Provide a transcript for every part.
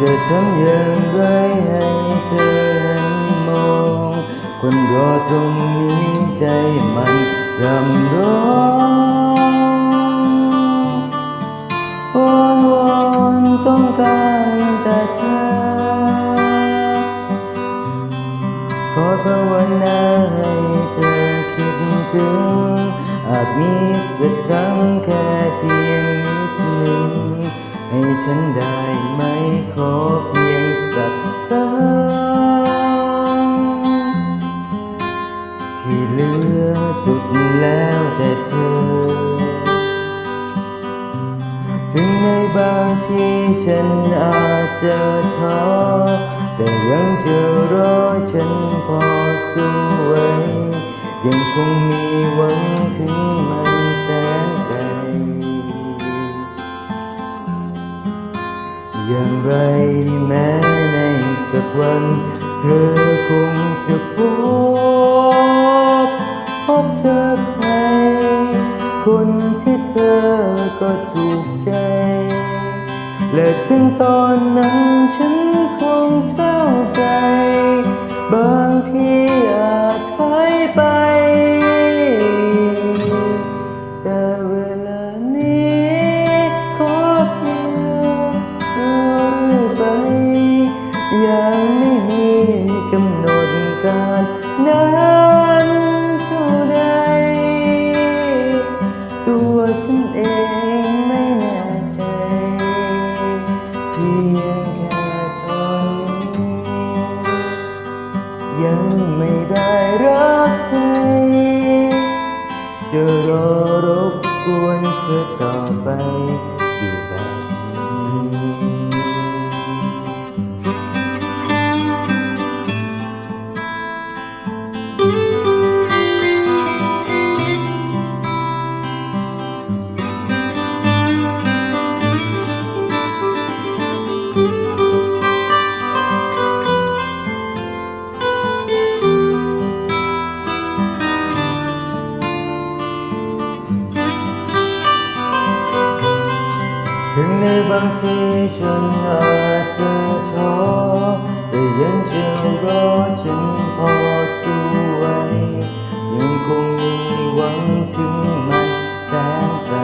จะทำอย่างไรให้เธอหันมองคนรอตรงนี้ใจมันรำร้องวอนวอนต้องการแต่เธอ ขอภาวนาให้เธอคิดถึง อาจมีสักครั้งแค่เพียงนิดหนึ่งให้ฉันได้ไหม บางทีฉันอาจจะท้อ แต่ยังจะรอฉันพอสู้ไว้ ยังคงมีหวังถึงมันแสนไกล อย่างไรแม้ในสักวัน เธอคงจะพบพบเจอใครคน และถึงตอนนั้นฉันคงเศร้าใจ บางทีอาจ กวนเธอต่อไป ถึงในบางทีฉันอาจจะท้อแต่ยังจะรอฉันพอสู้ไว้ยังคงมีหวังถึงมันแสนไกล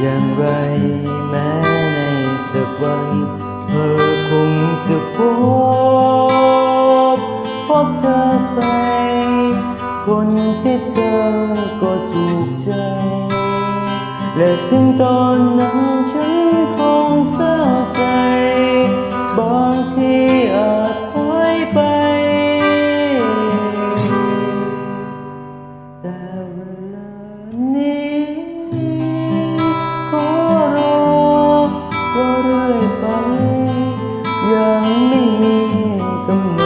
อย่างไรแม้ และถึงตอนนั้นฉันคงเศร้าใจ บางทีอาจถอยไป แต่เวลานี้ ขอรอก็เรื่อยไป ยังไม่มีกำหนด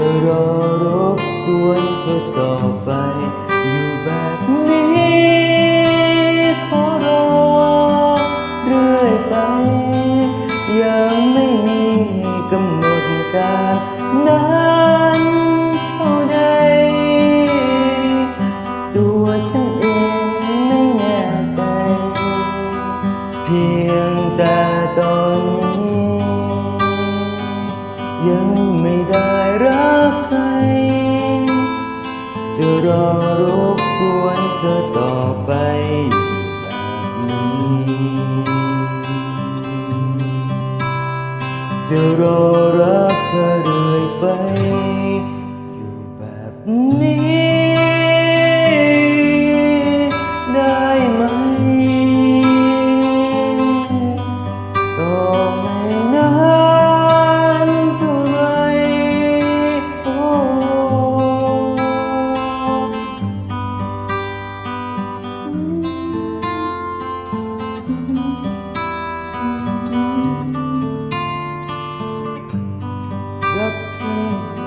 จะรอรบกวนเธอต่อไป อยู่แบบนี้ขอรอเรื่อยไป ยังไม่มีกำหนด จะรอรบกวนเธอต่อไปอยู่แบบนี้จะรอรักเธอเรื่อยไป อยู่แบบนี้ amor.